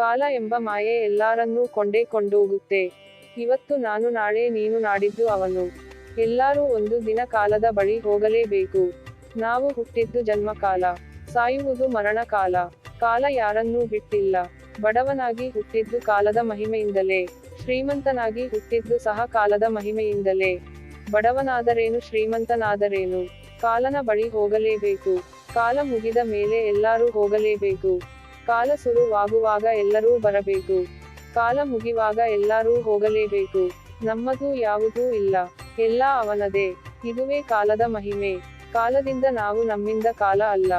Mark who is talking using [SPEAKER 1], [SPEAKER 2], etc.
[SPEAKER 1] ಕಾಲ ಎಂಬ ಮಾಯೆ ಎಲ್ಲಾರನ್ನೂ ಕೊಂಡೇ ಕೊಂಡೋಗುತ್ತೆ. ಇವತ್ತು ನಾನು ನಾಳೆ ನೀನು ನಾಡಿದ್ದು ಅವನು. ಎಲ್ಲರೂ ಒಂದು ದಿನ ಕಾಲದ ಬಳಿ ಹೋಗಲೇಬೇಕು. ನಾವು ಹುಟ್ಟಿದ್ದು ಜನ್ಮಕಾಲ. ಸಾಯುವುದು ಮರಣ ಕಾಲ ಕಾಲ ಯಾರನ್ನೂ ಬಿಟ್ಟಿಲ್ಲ. ಬಡವನಾಗಿ ಹುಟ್ಟಿದ್ದು ಕಾಲದ ಮಹಿಮೆಯಿಂದಲೇ. ಶ್ರೀಮಂತನಾಗಿ ಹುಟ್ಟಿದ್ದು ಸಹ ಕಾಲದ ಮಹಿಮೆಯಿಂದಲೇ. ಬಡವನಾದರೇನು, ಶ್ರೀಮಂತನಾದರೇನು? ಕಾಲನ ಬಳಿ ಹೋಗಲೇಬೇಕು. ಕಾಲ ಮುಗಿದ ಮೇಲೆ ಎಲ್ಲರೂ ಹೋಗಲೇಬೇಕು. ಕಾಲ ಶುರುವಾಗುವಾಗ ಎಲ್ಲರೂ ಬರಬೇಕು. ಕಾಲ ಮುಗಿವಾಗ ಎಲ್ಲರೂ ಹೋಗಲೇಬೇಕು. ನಮ್ಮದು ಯಾವುದೂ ಇಲ್ಲ. ಎಲ್ಲ ಅವನದೇ. ಇದುವೇ ಕಾಲದ ಮಹಿಮೆ. ಕಾಲದಿಂದ ನಾವು ನಮ್ಮಿಂದ ಕಾಲ ಅಲ್ಲ.